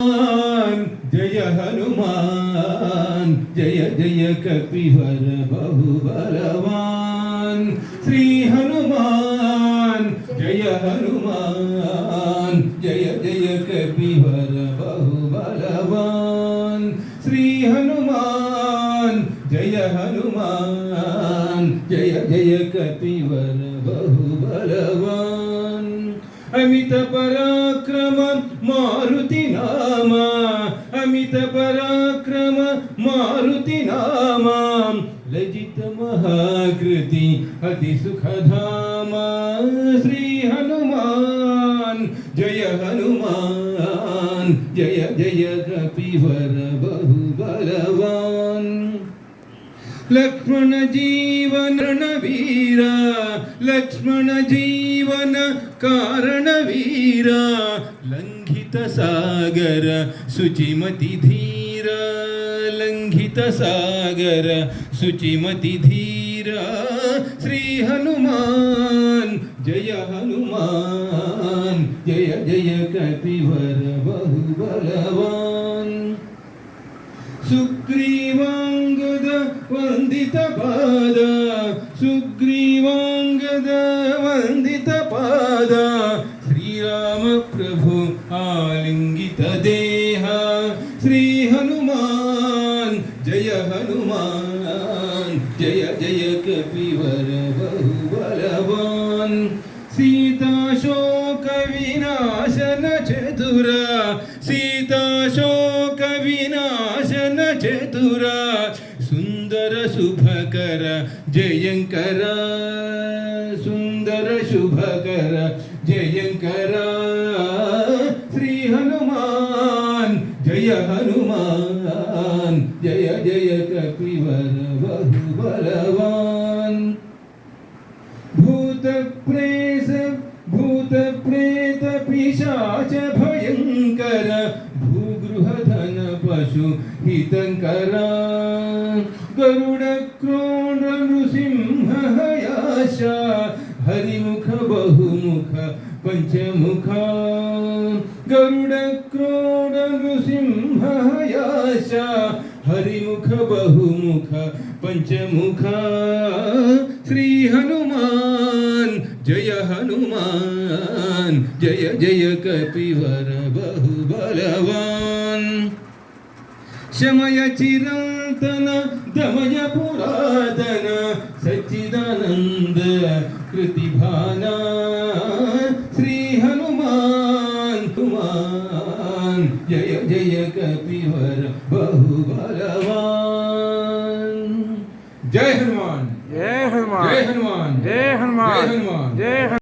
हनुमान जय हनुमान जय जय कपिवर बहुबलवान श्री हनुमान जय हनुमान जय जय कपिवर बहुबलवान श्री हनुमान जय हनुमान जय जय कपिवर बहुबलवान अमित पराक्रम मारुति नाम अमित पराक्रम मारुति नाम लजित महाकृति अति सुखधाम श्री हनुमान, जय हनुमान, जय जय कपिवर बहुबलवान लक्ष्मण जीवन रणवीर, लक्ष्मण जीवन कारणवीर लङ्घित सागर शुचिमति धीर लङ्घित सागर शुचिमति धीर। श्री हनुमान, जय हनुमान, जय जय कपिवर बहुबलवान सुग्रीवाङ्गद वन्दित पाद। सुग्रीवाङ्गद वन्दित पाद। श्रीराम प्रभु आलिङ्गित देह। श्री हनुमान, जय हनुमान। जय जय कपिवर बहुबलवान सीता चतुर सुन्दर शुभकर जयङ्कर सुन्दर शुभकर जयङ्कर श्री हनुमान, जय हनुमान, जय जय कपिवर बहुबलवान भूत प्रेत भूत प्रेत, पिशाच भयंकर पशु हितंकर गरुड क्रोड नृसिंह हयाश हरिमुख बहुमुख पंचमुख गरुड क्रोड नृसिंह हयाश हरिमुख बहुमुख पंचमुख श्री हनुमान जय हनुमान जय जय कपिवर बहुबलवान शमय चिरंतन दमय पुरातन सच्चिदानंद कृतिभाना श्री हनुमान हनुमान जय जय कपिवर बहुबलवान जय हनुमान जय हनुमान जय हनुमान जय हनुमान जय हनुमान जय हनुमान